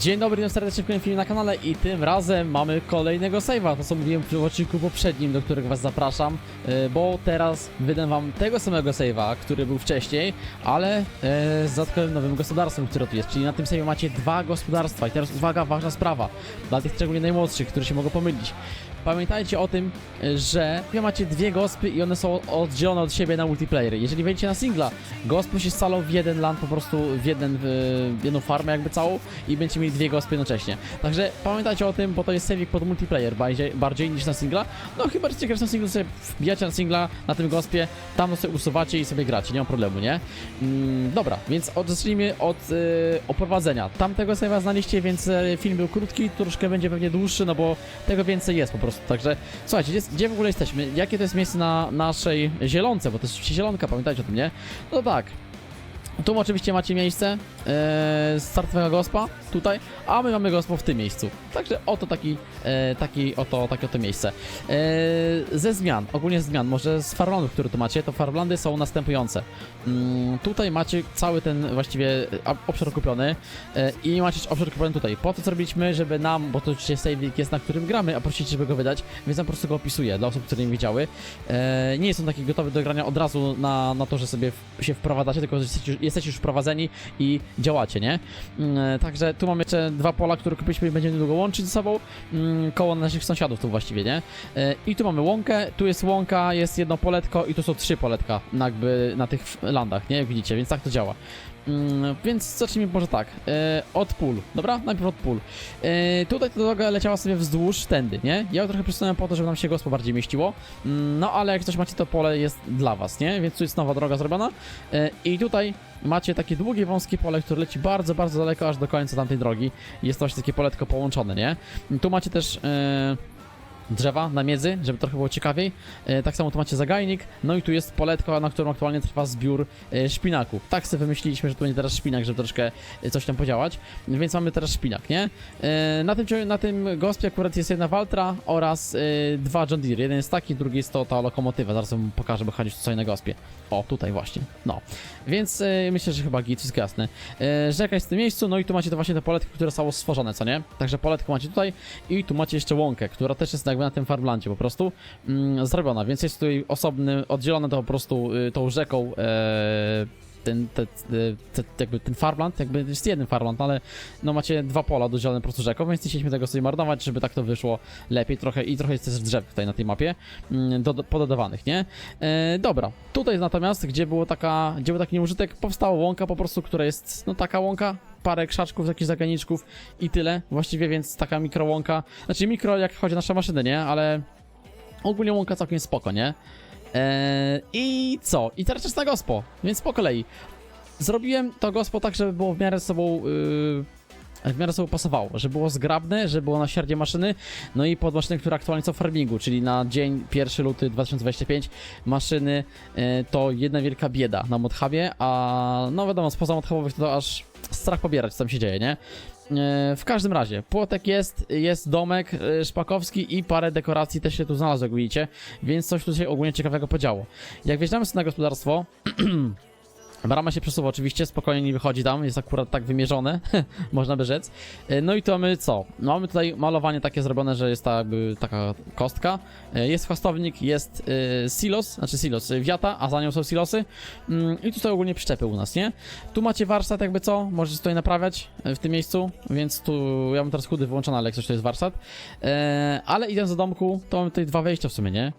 Dzień dobry, witam serdecznie w kolejnym filmie na kanale i tym razem mamy kolejnego save'a, to co mówiłem w odcinku poprzednim, do którego was zapraszam, e, bo teraz wydam wam tego samego save'a, który był wcześniej, ale e, z dodatkowym nowym gospodarstwem, które tu jest, czyli na tym save'ie macie dwa gospodarstwa i teraz uwaga, ważna sprawa, dla tych szczególnie najmłodszych, którzy się mogą pomylić. Pamiętajcie o tym, że macie dwie gospy i one są oddzielone od siebie na multiplayer. Jeżeli wejdziecie na singla, gospy się scalą w jeden land, po prostu w, jeden, w jedną farmę jakby całą i będziecie mieli dwie gospy jednocześnie. Także pamiętajcie o tym, bo to jest saving pod multiplayer bardziej, bardziej niż na singla. No chyba, że na singla, sobie wbijacie na singla na tym gospie, tam sobie usuwacie i sobie gracie, nie ma problemu, nie? Mm, dobra, więc zacznijmy od y, oprowadzenia. Tamtego save'a znaliście, więc y, film był krótki, troszkę będzie pewnie dłuższy, no bo tego więcej jest po prostu. Także słuchajcie, gdzie, gdzie w ogóle jesteśmy? Jakie to jest miejsce na naszej zielonce? Bo to jest zielonka, pamiętajcie o tym, nie? No tak. Tu oczywiście macie miejsce e, startowego gospa, tutaj, a my mamy gospo w tym miejscu. Także oto taki, e, taki oto, takie oto miejsce. E, ze zmian, ogólnie z zmian, może z farmlandów, które tu macie, to farmlandy są następujące. Mm, tutaj macie cały ten właściwie a, obszar kupiony e, i macie obszar kupiony tutaj. Po to co robiliśmy, żeby nam, bo to oczywiście jest na którym gramy, a prosicie, żeby go wydać, więc tam po prostu go opisuję dla osób, które nie wiedziały. E, nie jest on taki gotowy do grania od razu na, na to, że sobie w, się wprowadzacie, tylko jesteście, jesteście już wprowadzeni i działacie, nie? Mm, e, Także tu mamy jeszcze dwa pola, które kupiliśmy i będziemy niedługo łączyć ze sobą, mm, koło naszych sąsiadów tu właściwie, nie? E, I tu mamy łąkę, tu jest łąka, jest jedno poletko i tu są trzy poletka jakby na tych landach, nie? Jak widzicie, więc tak to działa. Mm, więc zacznijmy może tak, e, od pól, dobra? Najpierw od pól. E, tutaj ta droga leciała sobie wzdłuż tędy, nie? Ja ją trochę przesunąłem po to, żeby nam się gospo bardziej mieściło, Mm, no ale jak coś macie, to pole jest dla was, nie? Więc tu jest nowa droga zrobiona e, i tutaj macie takie długie, wąskie pole, które leci bardzo, bardzo daleko, aż do końca tamtej drogi. Jest to właśnie takie poletko połączone, nie? Tu macie też... E, drzewa na miedzy, żeby trochę było ciekawiej. E, tak samo tu macie zagajnik, no i tu jest poletko, na którym aktualnie trwa zbiór e, szpinaku. Tak sobie wymyśliliśmy, że tu będzie teraz szpinak, żeby troszkę e, coś tam podziałać, więc mamy teraz szpinak, nie? Na, tym, na tym gospie akurat jest jedna Waltra oraz dwa John Deere. Jeden jest taki, drugi jest to ta lokomotywa. Zaraz wam pokażę, bo chodzi co na gospie. O, tutaj właśnie, no. Więc myślę, że chyba git, wszystko jasne. Rzeka jest w tym miejscu, no i tu macie to właśnie te poletki, które zostało stworzone, co nie? Także poletko macie tutaj i tu macie jeszcze łąkę, która też jest jakby na tym farmlandzie po prostu mm, zrobiona, więc jest tutaj osobny, oddzielone to po prostu y, tą rzeką e, ten, te, te, jakby ten farmland, jakby jest jeden farmland, ale no macie dwa pola oddzielone po prostu rzeką, więc nie chcieliśmy tego sobie marnować, żeby tak to wyszło lepiej trochę i trochę jest też drzew tutaj na tej mapie mm, do, do, pododawanych, nie? E, dobra, tutaj natomiast, gdzie było taka, gdzie był taki nieużytek, powstała łąka po prostu, która jest, no taka łąka, parę krzaczków, jakichś zaganiczków i tyle, właściwie więc taka mikrołąka, znaczy mikro jak chodzi o nasze maszyny, nie? Ale ogólnie łąka całkiem spoko, nie? Eee, I co? I teraz czas na gospo, więc po kolei. Zrobiłem to gospo tak, żeby było w miarę sobą... Yy, w miarę sobie pasowało, że było zgrabne, że było na średnie maszyny, no i pod maszyny, które aktualnie są w farmingu, czyli na dzień 1 luty 2025 maszyny e, to jedna wielka bieda na Modhubie, a no wiadomo, spoza Modhubowych to aż strach pobierać, co tam się dzieje, nie? E, W każdym razie, płotek jest, jest domek e, szpakowski i parę dekoracji też się tu znalazło, jak widzicie, więc coś tu się ogólnie ciekawego podziało. Jak wjeżdżamy sobie na gospodarstwo, Brama się przesuwa oczywiście, spokojnie nie wychodzi tam, jest akurat tak wymierzone, można by rzec. E, No i to mamy co? No mamy tutaj malowanie takie zrobione, że jest ta jakby taka kostka, E, jest chwastownik, jest e, silos, znaczy silos, wiata, a za nią są silosy Mm, i tu są ogólnie przyczepy u nas, nie? Tu macie warsztat jakby co, możecie tutaj naprawiać w tym miejscu, więc tu ja mam teraz chudy wyłączony, ale jak coś to jest warsztat. Ale idąc do domku, to mamy tutaj dwa wejścia w sumie, nie?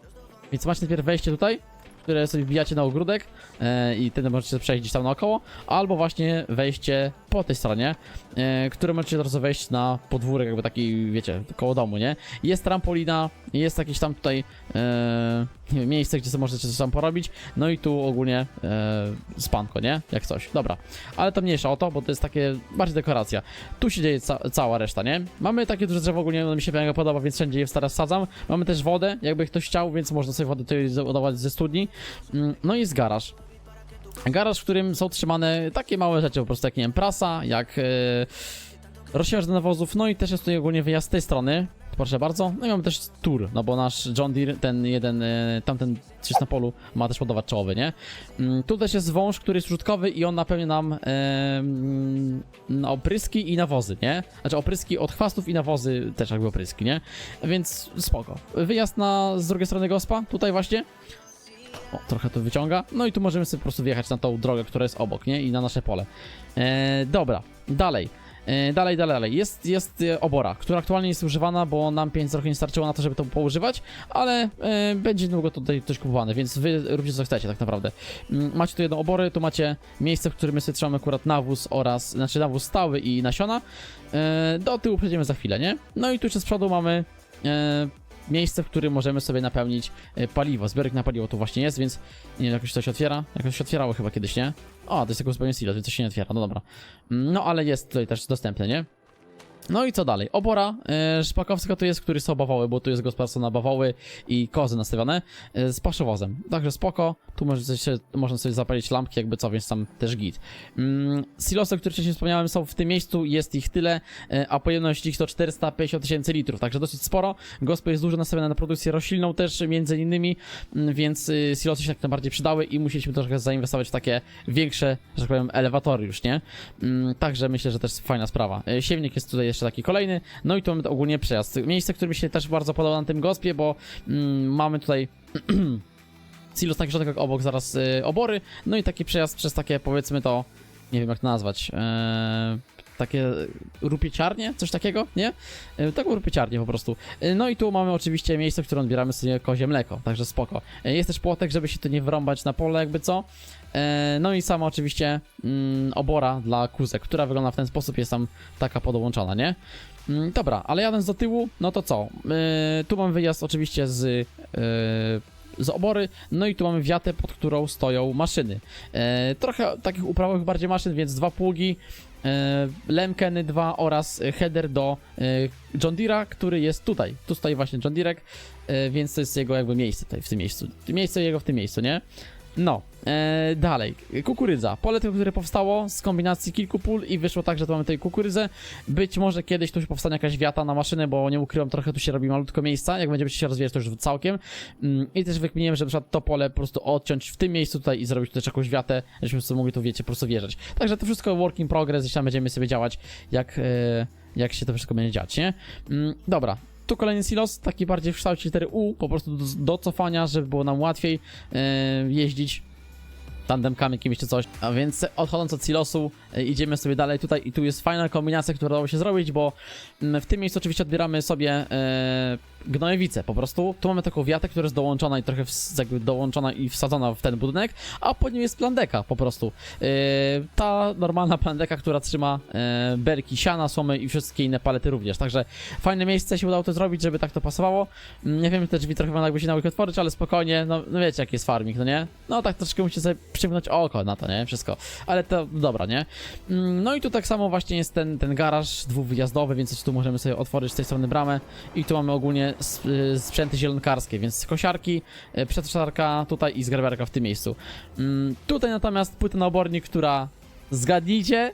Więc macie najpierw wejście tutaj, które sobie wbijacie na ogródek e, i wtedy możecie przejść gdzieś tam naokoło, albo właśnie wejście po tej stronie, e, które możecie od razu wejść na podwórek, jakby taki, wiecie, koło domu, nie? Jest trampolina, jest jakieś tam tutaj e, miejsce, gdzie sobie możecie coś tam porobić, no i tu ogólnie e, spanko, nie? Jak coś, dobra. Ale to mniejsza o to, bo to jest takie bardziej dekoracja. Tu się dzieje ca cała reszta, nie? Mamy takie duże drzewo, ogólnie mi się mega podoba, więc wszędzie je teraz sadzam. Mamy też wodę, jakby ktoś chciał, więc można sobie wodę tutaj załadować ze studni. Mm, No i jest garaż. Garaż, w którym są trzymane takie małe rzeczy, po prostu jak, nie wiem, prasa, jak... Rozsiarz do nawozów, no i też jest tutaj ogólnie wyjazd z tej strony, proszę bardzo. No i mamy też tour, no bo nasz John Deere, ten jeden, e, tamten coś na polu, ma też ładować czołowy, nie? Mm, Tu też jest wąż, który jest użytkowy i on napełnia nam na opryski i nawozy, nie? Znaczy opryski od chwastów i nawozy też jakby opryski, nie? Więc spoko. Wyjazd na z drugiej strony gospa, tutaj właśnie. O, trochę to wyciąga. No i tu możemy sobie po prostu wjechać na tą drogę, która jest obok, nie? I na nasze pole. E, dobra, dalej. E, dalej, dalej, dalej. Jest, jest e, obora, która aktualnie jest używana, bo nam pieniędzy trochę nie starczyło na to, żeby to poużywać, ale e, będzie niedługo tutaj coś kupowane, więc wy róbcie co chcecie tak naprawdę. Mm, Macie tu jedną obory, tu macie miejsce, w którym my sobie trzymamy akurat nawóz oraz, znaczy nawóz stały i nasiona. Do tyłu przejdziemy za chwilę, nie? No i tu jeszcze z przodu mamy miejsce, w którym możemy sobie napełnić e, paliwo. Zbiornik na paliwo tu właśnie jest, więc nie wiem, jakoś się otwiera. Jakoś się otwierało chyba kiedyś, nie? O, to jest tylko zupełnie silos, więc to się nie otwiera, no dobra. No ale jest tutaj też dostępne, nie? No i co dalej? Obora e, szpakowska tu jest, który są bawoły, bo tu jest gospodarstwo na bawoły i kozy nastawione e, z paszowozem. Także spoko, tu może się, można sobie zapalić lampki jakby co, więc tam też git. Mm, silosy, o których wcześniej wspomniałem są w tym miejscu, jest ich tyle, e, a pojemność ich to 450 tysięcy litrów, także dosyć sporo. Gospo jest dużo nastawione na produkcję roślinną też między innymi, mm, więc y, silosy się jak najbardziej przydały i musieliśmy troszkę zainwestować w takie większe, że tak powiem, elewatory już, nie? Mm, Także myślę, że też fajna sprawa. E, Siewnik jest tutaj jeszcze taki kolejny, no i tu mamy ogólnie przejazd. Miejsce, które mi się też bardzo podoba na tym gospie, bo mm, mamy tutaj silos taki środek obok zaraz y, obory, no i taki przejazd przez takie powiedzmy to, nie wiem jak to nazwać, e, takie rupieciarnie, coś takiego, nie? E, taką rupieciarnię po prostu. E, no i tu mamy oczywiście miejsce, w którym odbieramy sobie kozie mleko, także spoko. Jest też płotek, żeby się tu nie wrąbać na pole jakby co. E, no i sama oczywiście mm, obora dla kuzek, która wygląda w ten sposób, jest tam taka podłączona, nie? Mm, dobra, ale jadąc do tyłu, no to co? E, tu mam wyjazd oczywiście z, e, z obory, no i tu mamy wiatę, pod którą stoją maszyny. Trochę takich uprawowych bardziej maszyn, więc dwa pługi, Lemkeny 2 oraz header do e, John Deere'a, który jest tutaj. Tu stoi właśnie John Deere, e, więc to jest jego jakby miejsce tutaj, w tym miejscu. Miejsce jego w tym miejscu, nie? No, e, dalej. Kukurydza. Pole, które powstało z kombinacji kilku pól i wyszło tak, że tu mamy tutaj kukurydzę. Być może kiedyś tu powstanie jakaś wiata na maszynę, bo nie ukrywam, trochę tu się robi malutko miejsca. Jak będziemy się rozwijać, to już całkiem. Mm, I też wykminiłem, że na to pole po prostu odciąć w tym miejscu tutaj i zrobić tu też jakąś wiatę, żebyśmy sobie mogli tu, wiecie, po prostu wjeżdżać. Także to wszystko work in progress, gdzieś tam będziemy sobie działać, jak, e, jak się to wszystko będzie dziać, nie? Mm, dobra. Tu kolejny silos, taki bardziej w kształcie litery U, po prostu do, do cofania, żeby było nam łatwiej e, jeździć tandemkami jakimiś czy coś. A więc odchodząc od silosu, idziemy sobie dalej tutaj i tu jest fajna kombinacja, która dało się zrobić, bo mm, w tym miejscu oczywiście odbieramy sobie e, po prostu. Tu mamy taką wiatę, która jest dołączona i trochę ws- jakby dołączona i wsadzona w ten budynek, a pod nim jest plandeka po prostu. E, ta normalna plandeka, która trzyma e, belki, siana, słomy i wszystkie inne palety również. Także fajne miejsce się udało to zrobić, żeby tak to pasowało. Mm, Nie wiem, te drzwi trochę jakby się nały otworzyć, ale spokojnie, no, no wiecie jaki jest farming, no nie? No tak troszkę musicie sobie przymknąć oko na to, nie? Wszystko. Ale to dobra, nie? Mm, No i tu tak samo właśnie jest ten, ten garaż dwuwyjazdowy, więc tu możemy sobie otworzyć z tej strony bramę i tu mamy ogólnie y, sprzęty zielonkarskie, więc kosiarki, y, przetrzarka tutaj i zgrabiarka w tym miejscu. Mm, Tutaj natomiast płyta na obornik, która zgadnijcie,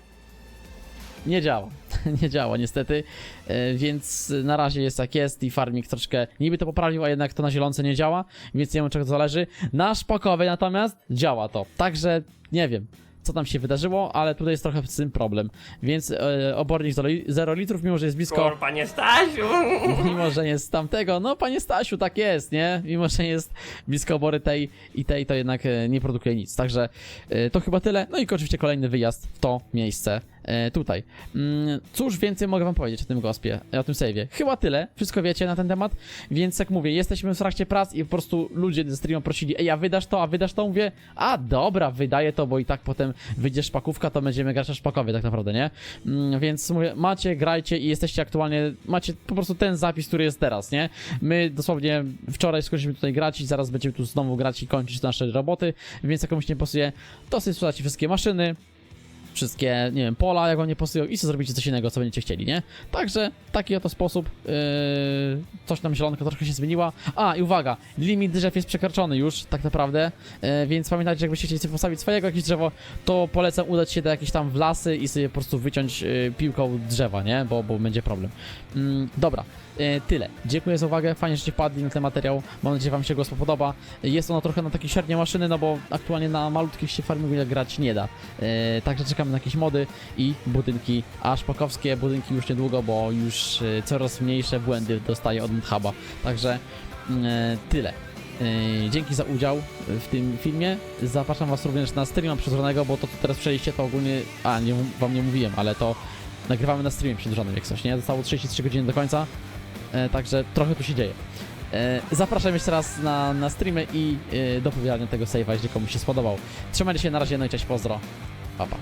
nie działa. nie działa niestety, e, więc na razie jest jak jest i farming troszkę niby to poprawił, a jednak to na zielonce nie działa, więc nie wiem czego zależy. Na szpakowej natomiast działa to, także nie wiem. Co tam się wydarzyło, ale tutaj jest trochę z tym problem. Więc e, obornik 0 litrów, mimo że jest blisko Kur, panie Stasiu! Mimo, że jest tamtego, no panie Stasiu, tak jest, nie? Mimo, że jest blisko obory tej i tej, to jednak e, nie produkuje nic. Także e, to chyba tyle. No i oczywiście kolejny wyjazd w to miejsce tutaj. Mm, Cóż więcej mogę wam powiedzieć o tym gospie, e, o tym save'ie? Chyba tyle. Wszystko wiecie na ten temat. Więc jak mówię, jesteśmy w trakcie prac i po prostu ludzie ze streama prosili, ej, a wydasz to, a wydasz to? Mówię, a dobra, wydaję to, bo i tak potem wyjdzie szpakówka, to będziemy grać na szpakowie tak naprawdę, nie? Mm, Więc mówię, macie, grajcie i jesteście aktualnie, macie po prostu ten zapis, który jest teraz, nie? My dosłownie wczoraj skończyliśmy tutaj grać i zaraz będziemy tu znowu grać i kończyć nasze roboty, więc jak komuś nie pasuje, to sobie sprzedacie wszystkie maszyny, wszystkie, nie wiem, pola, jak wam nie pasują i sobie zrobicie coś innego, co będziecie chcieli, nie? Także taki oto sposób, yy, coś tam zielonka troszkę się zmieniła. A, i uwaga, limit drzew jest przekroczony już, tak naprawdę, yy, więc pamiętajcie, jakbyście chcieli sobie postawić swojego jakieś drzewo, to polecam udać się do jakieś tam w lasy i sobie po prostu wyciąć yy, piłką drzewa, nie? Bo, bo będzie problem. Mm, dobra, yy, tyle. Dziękuję za uwagę, fajnie, że wpadli na ten materiał, mam nadzieję, że wam się go spodoba. Jest ono trochę na takie średnie maszyny, no bo aktualnie na malutkich się farmingu grać nie da. Yy, także czekamy na jakieś mody i budynki, a szpakowskie budynki już niedługo, bo już yy, coraz mniejsze błędy dostaję od Muthuba. Także yy, tyle. Dzięki za udział w tym filmie. Zapraszam was również na streama przedłużonego, bo to co teraz przejście to ogólnie... A, nie, wam nie mówiłem, ale to nagrywamy na streamie przedłużonym jak coś, nie? Zostało 33 godziny do końca, także trochę tu się dzieje. E, Zapraszam jeszcze raz na, na streamy i e, do pobierania tego save'a, jeśli komuś się spodobał. Trzymajcie się, na razie, no i cześć, pozdro. Pa, pa.